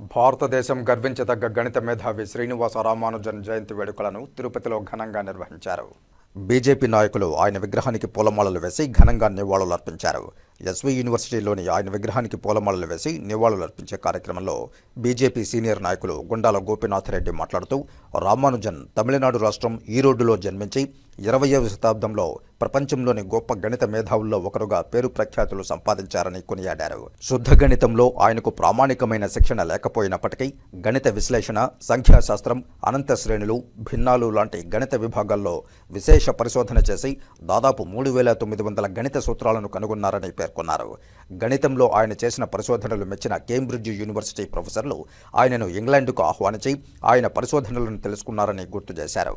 భారతదేశం గర్వించదగ్గ గణిత మేధావి శ్రీనివాస రామానుజన్ జయంతి వేడుకలను తిరుపతిలో ఘనంగా నిర్వహించారు. బీజేపీ నాయకులు ఆయన విగ్రహానికి పూలమాలలు వేసి ఘనంగా నివాళులర్పించారు. ఎస్వి యూనివర్సిటీలోని ఆయన విగ్రహానికి పూలమాలలు వేసి నివాళులర్పించే కార్యక్రమంలో బీజేపీ సీనియర్ నాయకులు గుండాల గోపీనాథ్ రెడ్డి మాట్లాడుతూ రామానుజన్ తమిళనాడు రాష్ట్రం ఈరోడ్డులో జన్మించి ఇరవయవ శతాబ్దంలో ప్రపంచంలోని గొప్ప గణిత మేధావుల్లో ఒకరుగా పేరు ప్రఖ్యాతులు సంపాదించారని కొనియాడారు. శుద్ధ గణితంలో ఆయనకు ప్రామాణికమైన శిక్షణ లేకపోయినప్పటికీ గణిత విశ్లేషణ సంఖ్యాశాస్త్రం అనంత శ్రేణులు భిన్నాలు లాంటి గణిత విభాగాల్లో విశేష పరిశోధన చేసి దాదాపు మూడు వేల తొమ్మిది వందల గణిత సూత్రాలను కనుగొన్నారని పేర్కొన్నారు. గణితంలో ఆయన చేసిన పరిశోధనలు మెచ్చిన కేంబ్రిడ్జ్ యూనివర్సిటీ ప్రొఫెసర్లు ఆయనను ఇంగ్లాండ్కు ఆహ్వానించి ఆయన పరిశోధనలను తెలుసుకున్నారని గుర్తు చేశారు.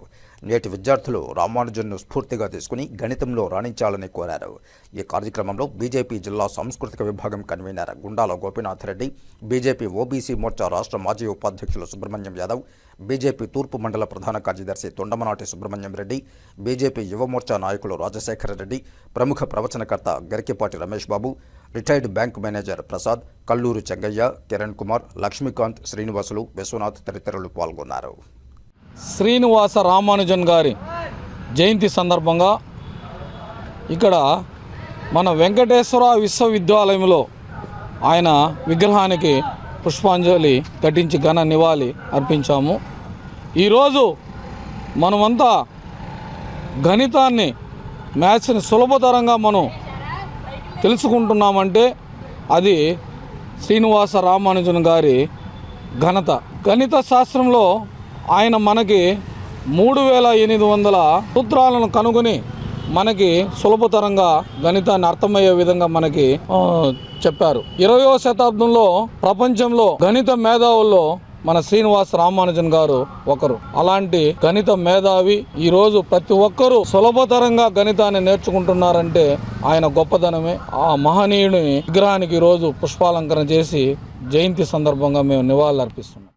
నేటి విద్యార్థులు రామానుజన్ను స్ఫూర్తిగా తీసుకుని గణితంలో రాణించాలని కోరారు. ఈ కార్యక్రమంలో బీజేపీ జిల్లా సాంస్కృతిక విభాగం convener Gundala Gopinath Reddy BJP OBC Morcha రాష్ట్ర మాజీ ఉపాధ్యక్షులు సుబ్రహ్మణ్యం యాదవ్ బీజేపీ తూర్పు మండల ప్రధాన కార్యదర్శి తొండమనాటి సుబ్రహ్మణ్యం రెడ్డి బీజేపీ యువమోర్చా నాయకులు రాజశేఖర రెడ్డి ప్రముఖ ప్రవచనకర్త Garikipati Ramesh Babu retired bank manager Prasad Kalluru Chengaiah Kiran Kumar Lakshmikanth Srinivasulu Viswanath తదితరులు పాల్గొన్నారు. శ్రీనివాస రామానుజన్ గారి జయంతి సందర్భంగా ఇక్కడ మన వెంకటేశ్వర విశ్వవిద్యాలయంలో ఆయన విగ్రహానికి పుష్పాంజలి ఘటించి ఘన నివాళి అర్పించాము. ఈరోజు మనమంతా గణితాన్ని మ్యాథ్స్ని సులభతరంగా మనం తెలుసుకుంటున్నామంటే అది శ్రీనివాస రామానుజన్ గారి ఘనత. గణిత శాస్త్రంలో ఆయన మనకి మూడు వేల ఎనిమిది వందల సూత్రాలను కనుగొని మనకి సులభతరంగా గణితాన్ని అర్థమయ్యే విధంగా మనకి చెప్పారు. ఇరవయో శతాబ్దంలో ప్రపంచంలో గణిత మేధావుల్లో మన శ్రీనివాస రామానుజన్ గారు ఒకరు. అలాంటి గణిత మేధావి ఈరోజు ప్రతి ఒక్కరూ సులభతరంగా గణితాన్ని నేర్చుకుంటున్నారంటే ఆయన గొప్పదనమే ఆ మహనీయుని విగ్రహానికి ఈరోజు రోజు పుష్పాలంకరణ చేసి జయంతి సందర్భంగా మేము నివాళులర్పిస్తున్నాం.